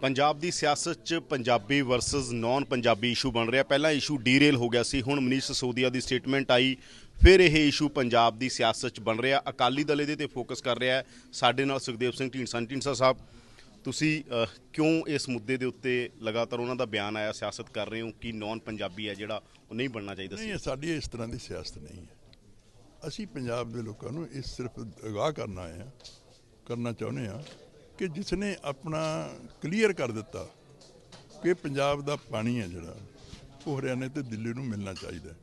ਪੰਜਾਬ ਦੀ ਸਿਆਸਤ 'ਚ Punjabi versus non Punjabi issue ਬਣ ਰਿਹਾ। ਪਹਿਲਾਂ ਇਸ਼ੂ ਡੀਰੇਲ ਹੋ ਗਿਆ ਸੀ, ਹੁਣ ਮਨੀਸ਼ ਸਸੋਦੀਆ ਦੀ ਸਟੇਟਮੈਂਟ ਆਈ, ਫਿਰ ਇਹ ਇਸ਼ੂ ਪੰਜਾਬ ਦੀ ਸਿਆਸਤ 'ਚ ਬਣ ਰਿਹਾ। ਅਕਾਲੀ ਦਲ ਇਹਦੇ ਤੇ ਫੋਕਸ ਕਰ ਰਿਹਾ ਸਾਡੇ ਨਾਲ ਸੁਖਦੇਵ ਸਿੰਘ ਢੀਂਡਸਾ ਢੀਂਡਸਾ ਸਾਹਿਬ, ਤੁਸੀਂ ਕਿਉਂ ਇਸ ਮੁੱਦੇ ਦੇ ਉੱਤੇ ਲਗਾਤਾਰ ਉਹਨਾਂ ਦਾ ਬਿਆਨ ਆਇਆ, ਸਿਆਸਤ ਕਰ ਰਹੇ ਹੋ ਕਿ ਨਾਨ ਪੰਜਾਬੀ ਹੈ ਜਿਹੜਾ, ਉਹ ਨਹੀਂ ਬਣਨਾ ਚਾਹੀਦਾ ਸੀ? ਇਹ ਸਾਡੀ ਇਸ ਤਰ੍ਹਾਂ ਦੀ ਸਿਆਸਤ ਨਹੀਂ ਹੈ। ਅਸੀਂ ਪੰਜਾਬ ਦੇ ਲੋਕਾਂ ਨੂੰ ਇਸ ਸਿਰਫ ਅਗਾਹ ਕਰਨਾ ਆਏ ਹਾਂ, ਕਰਨਾ ਚਾਹੁੰਦੇ ਹਾਂ ਕਿ ਜਿਸ ਨੇ ਆਪਣਾ ਕਲੀਅਰ ਕਰ ਦਿੱਤਾ ਕਿ ਪੰਜਾਬ ਦਾ ਪਾਣੀ ਹੈ ਜਿਹੜਾ ਉਹ ਹਰਿਆਣੇ ਤੇ ਦਿੱਲੀ ਨੂੰ ਮਿਲਣਾ ਚਾਹੀਦਾ।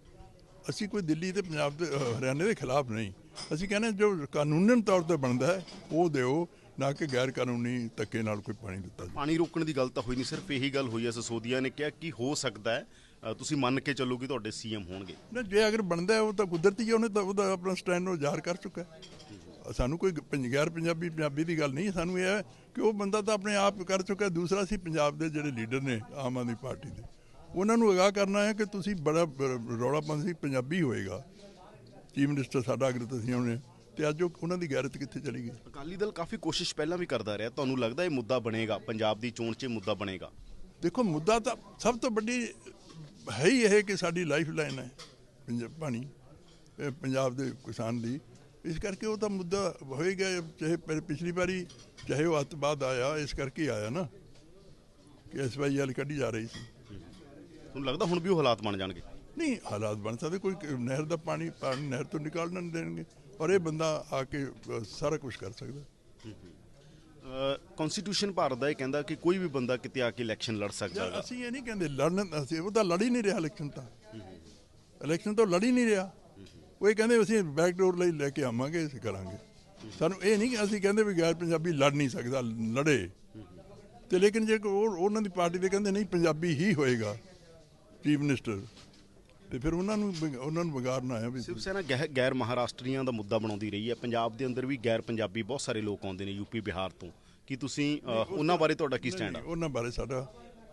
ਅਸੀਂ ਕੋਈ ਦਿੱਲੀ ਤੇ ਪੰਜਾਬ ਦੇ ਹਰਿਆਣੇ ਦੇ ਖਿਲਾਫ ਨਹੀਂ। ਅਸੀਂ ਕਹਿੰਦੇ ਜੋ ਕਾਨੂੰਨਨ ਤੌਰ ਤੇ ਬਣਦਾ ਹੈ ਉਹ ਦਿਓ ਨਾ ਕਿ ਗੈਰ ਕਾਨੂੰਨੀ ਧੱਕੇ ਨਾਲ ਕੋਈ ਪਾਣੀ ਦਿੱਤਾ ਜਾਵੇ। ਪਾਣੀ ਰੋਕਣ ਦੀ ਗੱਲ ਤਾਂ ਹੋਈ ਨਹੀਂ ਸਿਰਫ ਇਹੀ ਗੱਲ ਹੋਈ ਹੈ। ਸਸੋਦੀਆ ਨੇ ਕਿਹਾ ਕਿ ਹੋ ਸਕਦਾ ਹੈ ਤੁਸੀਂ ਮੰਨ ਕੇ ਚੱਲੋ ਕਿ ਤੁਹਾਡੇ ਸੀਐਮ ਹੋਣਗੇ। ਨਾ ਜੇ ਅਗਰ ਬਣਦਾ ਹੈ, ਉਹ ਤਾਂ ਕੁਦਰਤੀ ਹੈ ਉਹਨੇ ਤਾਂ ਉਹਦਾ ਆਪਣਾ ਸਟੈਂਡ ਉਹ ਜ਼ਾਹਰ ਕਰ ਚੁੱਕਾ ਹੈ। ਸਾਨੂੰ ਕੋਈ ਗੈਰ ਪੰਜਾਬੀ ਪੰਜਾਬੀ ਦੀ ਗੱਲ ਨਹੀਂ ਸਾਨੂੰ ਇਹ ਹੈ ਕਿ ਉਹ ਬੰਦਾ ਤਾਂ ਆਪਣੇ ਆਪ ਕਰ ਚੁੱਕਾ ਹੈ। ਦੂਸਰਾ ਸੀ ਪੰਜਾਬ ਦੇ ਜਿਹੜੇ ਲੀਡਰ ਨੇ ਆਮ ਆਦਮੀ ਪਾਰਟੀ ਦੇ। ਉਹਨਾਂ ਨੂੰ ਅਗਾਹ ਕਰਨਾ ਹੈ ਕਿ ਤੁਸੀਂ ਬੜਾ ਰੌਲਾ ਪਾਉਂਦੇ ਸੀ ਪੰਜਾਬੀ ਹੋਏਗਾ। ਚੀਫ ਮਿਨਿਸਟਰ ਸਾਡਾ ਅਗਰ ਤੁਸੀਂ ਆਉਣੇ ਤੇ ਅੱਜ ਉਹ ਉਹਨਾਂ ਦੀ ਗੈਰਤ ਕਿੱਥੇ ਚਲੀ ਗਈ? ਅਕਾਲੀ ਦਲ ਕਾਫੀ ਕੋਸ਼ਿਸ਼ ਪਹਿਲਾਂ ਵੀ ਕਰਦਾ ਰਿਹਾ ਤੁਹਾਨੂੰ ਲੱਗਦਾ ਇਹ ਮੁੱਦਾ ਬਣੇਗਾ ਪੰਜਾਬ ਦੀ ਚੋਣ 'ਚ ਮੁੱਦਾ ਬਣੇਗਾ? ਦੇਖੋ ਮੁੱਦਾ ਤਾਂ ਸਭ ਤੋਂ ਵੱਡੀ ਹੈ ਹੀ ਇਹ ਕਿ ਸਾਡੀ ਲਾਈਫ ਲਾਈਨ ਹੈ ਪੰਜਾਬ ਪਾਣੀ ਪੰਜਾਬ ਦੇ ਕਿਸਾਨ ਦੀ। ਇਸ ਕਰਕੇ ਉਹ ਤਾਂ ਮੁੱਦਾ ਹੋਏਗਾ ਚਾਹੇ ਪਿਛਲੀ ਵਾਰੀ ਚਾਹੇ ਉਹ ਅੱਤਵਾਦ ਆਇਆ ਇਸ ਕਰਕੇ ਆਇਆ ਨਾ ਕਿ ਐਸਵਾਈਐਲ ਕੱਢੀ ਜਾ ਰਹੀ ਸੀ। ਤੁਹਾਨੂੰ ਲੱਗਦਾ ਹੁਣ ਵੀ ਉਹ ਹਾਲਾਤ ਬਣ ਜਾਣਗੇ? ਨਹੀਂ ਹਾਲਾਤ ਬਣ ਸਕਦੇ ਕੋਈ ਨਹਿਰ ਦਾ ਪਾਣੀ ਪਾਣੀ ਨਹਿਰ ਤੋਂ ਨਿਕਾਲਣਾ ਨਹੀਂ ਦੇਣਗੇ ਔਰ ਇਹ ਬੰਦਾ ਆ ਕੇ ਸਾਰਾ ਕੁਝ ਕਰ ਸਕਦਾ। ਕਨਸਟੀਟਿਊਸ਼ਨ ਭਾਰਤ ਦਾ ਇਹ ਕਹਿੰਦਾ ਕਿ ਕੋਈ ਵੀ ਬੰਦਾ ਕਿਤੇ ਆ ਕੇ ਇਲੈਕਸ਼ਨ ਲੜ ਸਕਦਾ ਯਾਰ ਅਸੀਂ ਇਹ ਨਹੀਂ ਕਹਿੰਦੇ ਲੜਨ ਅਸੀਂ ਉਹ ਤਾਂ ਲੜ ਹੀ ਨਹੀਂ ਰਿਹਾ ਇਲੈਕਸ਼ਨ ਤਾਂ। ਇਲੈਕਸ਼ਨ ਤਾਂ ਲੜ ਹੀ ਨਹੀਂ ਰਿਹਾ। ਉਹ ਇਹ ਕਹਿੰਦੇ ਅਸੀਂ ਬੈਕ ਡੋਰ ਲਈ ਲੈ ਕੇ ਆਵਾਂਗੇ ਅਸੀਂ ਕਰਾਂਗੇ। ਸਾਨੂੰ ਇਹ ਨਹੀਂ ਕਿ ਅਸੀਂ ਕਹਿੰਦੇ ਵੀ ਗੈਰ ਪੰਜਾਬੀ ਲੜ ਨਹੀਂ ਸਕਦਾ ਲੜੇ। ਤੇ ਲੇਕਿਨ ਜੇ ਉਹਨਾਂ ਦੀ ਪਾਰਟੀ ਦੇ ਕਹਿੰਦੇ ਨਹੀਂ ਪੰਜਾਬੀ ਹੀ ਹੋਏਗਾ ਚੀਫ ਮਿਨਿਸਟਰ। ਤੇ ਫਿਰ ਉਹਨਾਂ ਨੂੰ ਉਹਨਾਂ ਨੂੰ ਵਿਗਾੜਨਾ ਹੈ ਵੀ ਸ਼ਿਵ ਸੈਨਾ ਗੈਰ ਮਹਾਰਾਸ਼ਟਰੀਆਂ ਦਾ ਮੁੱਦਾ ਬਣਾਉਂਦੀ ਰਹੀ ਹੈ। ਪੰਜਾਬ ਦੇ ਅੰਦਰ ਵੀ ਗੈਰ ਪੰਜਾਬੀ ਬਹੁਤ ਸਾਰੇ ਲੋਕ ਆਉਂਦੇ ਨੇ ਯੂਪੀ ਬਿਹਾਰ ਤੋਂ। ਕੀ ਤੁਸੀਂ ਉਹਨਾਂ ਬਾਰੇ ਤੁਹਾਡਾ ਕੀ ਸਟੈਂਡ ਆ? ਨਹੀਂ, ਉਹਨਾਂ ਬਾਰੇ ਸਾਡਾ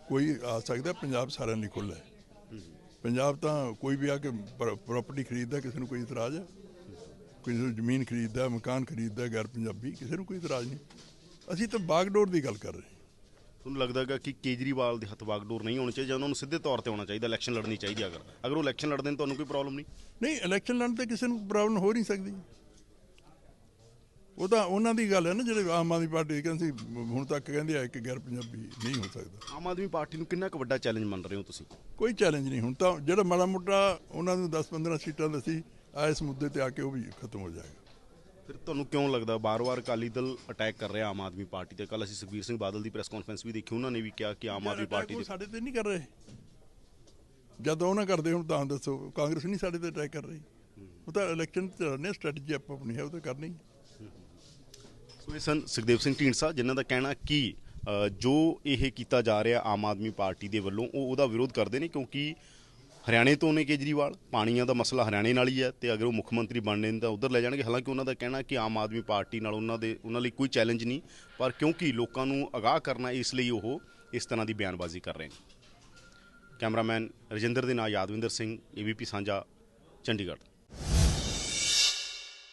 ਕੋਈ ਆ ਸਕਦਾ ਪੰਜਾਬ ਸਾਰਿਆਂ ਲਈ ਖੁੱਲ੍ਹਾ ਹੈ। ਪੰਜਾਬ ਤਾਂ ਕੋਈ ਵੀ ਆ ਕੇ ਪ੍ਰਾਪਰਟੀ ਖਰੀਦਦਾ ਕਿਸੇ ਨੂੰ ਕੋਈ ਇਤਰਾਜ਼ ਹੈ? ਕੋਈ ਨੂੰ ਜ਼ਮੀਨ ਖਰੀਦਦਾ ਮਕਾਨ ਖਰੀਦਦਾ ਗੈਰ ਪੰਜਾਬੀ ਕਿਸੇ ਨੂੰ ਕੋਈ ਇਤਰਾਜ਼ ਨਹੀਂ। ਅਸੀਂ ਤਾਂ ਬਾਗਡੋਰ ਦੀ ਗੱਲ ਕਰ ਰਹੇ ਤੁਹਾਨੂੰ ਲੱਗਦਾ ਹੈਗਾ ਕਿ ਕੇਜਰੀਵਾਲ ਦੇ ਹੱਥ ਵਾਗਡੋਰ ਨਹੀਂ ਹੋਣੀ ਚਾਹੀਦੀ? ਜਾਂ ਉਹਨਾਂ ਨੂੰ ਸਿੱਧੇ ਤੌਰ ਤੇ ਆਉਣਾ ਚਾਹੀਦਾ ਇਲੈਕਸ਼ਨ ਲੜਨੀ ਚਾਹੀਦੀ ਅਗਰ। ਅਗਰ ਉਹ ਇਲੈਕਸ਼ਨ ਲੜਦੇ ਨੇ ਤੁਹਾਨੂੰ ਕੋਈ ਪ੍ਰੋਬਲਮ ਨਹੀਂ? ਨਹੀਂ ਇਲੈਕਸ਼ਨ ਲੜਨ ਤੇ ਕਿਸੇ ਨੂੰ ਪ੍ਰੋਬਲਮ ਹੋ ਨਹੀਂ ਸਕਦੀ। ਉਹ ਤਾਂ ਉਹਨਾਂ ਦੀ ਗੱਲ ਹੈ ਨਾ ਜਿਹੜੇ ਆਮ ਆਦਮੀ ਪਾਰਟੀ ਕਹਿੰਦੇ ਹੁਣ ਤੱਕ ਕਹਿੰਦੇ ਆ ਕਿ ਗੈਰ ਪੰਜਾਬੀ ਨਹੀਂ ਹੋ ਸਕਦਾ। ਆਮ ਆਦਮੀ ਪਾਰਟੀ ਨੂੰ ਕਿੰਨਾ ਕੁ ਵੱਡਾ ਚੈਲੰਜ ਮੰਨ ਰਹੇ ਹੋ ਤੁਸੀਂ? ਕੋਈ ਚੈਲੰਜ ਨਹੀਂ ਹੁਣ ਤਾਂ ਜਿਹੜਾ ਮਾੜਾ ਮੋਟਾ ਉਹਨਾਂ ਨੂੰ 10-15 ਸੀਟਾਂ ਦਸੀ ਆ ਇਸ ਮੁੱਦੇ ਤੇ ਆ ਕੇ ਉਹ ਵੀ ਖਤਮ ਹੋ ਜਾਏਗਾ। ਫਿਰ ਤੁਹਾਨੂੰ ਕਿਉਂ ਲੱਗਦਾ ਬਾਰ-ਬਾਰ ਅਕਾਲੀ ਦਲ ਅਟੈਕ ਕਰ ਰਿਹਾ ਆਮ ਆਦਮੀ ਪਾਰਟੀ ਤੇ? ਕੱਲ ਅਸੀਂ ਸੁਖਬੀਰ ਸਿੰਘ ਬਾਦਲ ਦੀ ਪ੍ਰੈਸ ਕਾਨਫਰੰਸ ਵੀ ਦੇਖੀ ਉਹਨਾਂ ਨੇ ਵੀ ਕਿਹਾ ਕਿ ਆਮ ਆਦਮੀ ਪਾਰਟੀ ਦੇ ਸਾਡੇ ਤੇ ਨਹੀਂ ਕਰ ਰਹੇ। ਜਦੋਂ ਉਹਨਾਂ ਕਰਦੇ ਹੁਣ ਤਾਂ ਦੱਸੋ ਕਾਂਗਰਸ ਨਹੀਂ ਸਾਡੇ ਤੇ ਅਟੈਕ ਕਰ ਰਹੀ। ਉਹ ਤਾਂ ਇਲੈਕਸ਼ਨ ਚ ਲੜਨੇ ਸਟ੍ਰੈਟਜੀ ਆਪਾਂ ਆਪਣੀ ਹੈ ਉਹ ਤਾਂ ਕਰਨੀ। ਹੈ। ਸੋ ਸਨ। ਸੁਖਦੇਵ ਸਿੰਘ ਢੀਂਡਸਾ, ਜਿਨ੍ਹਾਂ ਦਾ ਕਹਿਣਾ ਕਿ ਜੋ ਇਹ ਕੀਤਾ ਜਾ ਰਿਹਾ ਆਮ ਆਦਮੀ ਪਾਰਟੀ ਦੇ ਵੱਲੋਂ, ਉਹ ਉਹਦਾ ਵਿਰੋਧ ਕਰਦੇ ਨੇ ਕਿਉਂਕਿ ਹਰਿਆਣੇ ਤੋਂ ਨੇ ਕੇਜਰੀਵਾਲ, ਪਾਣੀਆਂ ਦਾ ਮਸਲਾ ਹਰਿਆਣੇ ਨਾਲ ਹੀ ਹੈ ਤੇ ਅਗਰ ਉਹ ਮੁੱਖ ਮੰਤਰੀ ਬਣਨੇ ਨੇ ਤਾਂ ਉਧਰ ਲੈ ਜਾਣਗੇ। ਹਾਲਾਂਕਿ ਉਹਨਾਂ ਦਾ ਕਹਿਣਾ ਕਿ ਆਮ ਆਦਮੀ ਪਾਰਟੀ ਨਾਲ ਉਹਨਾਂ ਦੇ, ਉਹਨਾਂ ਲਈ ਕੋਈ ਚੈਲੰਜ ਨਹੀਂ, ਪਰ ਕਿਉਂਕਿ ਲੋਕਾਂ ਨੂੰ ਅਗਾਹ ਕਰਨਾ ਇਸ ਲਈ ਉਹ ਇਸ ਤਰ੍ਹਾਂ ਦੀ ਬਿਆਨਬਾਜ਼ੀ ਕਰ ਰਹੇ ਨੇ। ਕੈਮਰਾਮੈਨ ਰਜਿੰਦਰ ਦੇ ਨਾਲ ਯਾਦਵਿੰਦਰ ਸਿੰਘ ਏਬੀਪੀ ਸਾਂਝਾ, ਚੰਡੀਗੜ੍ਹ।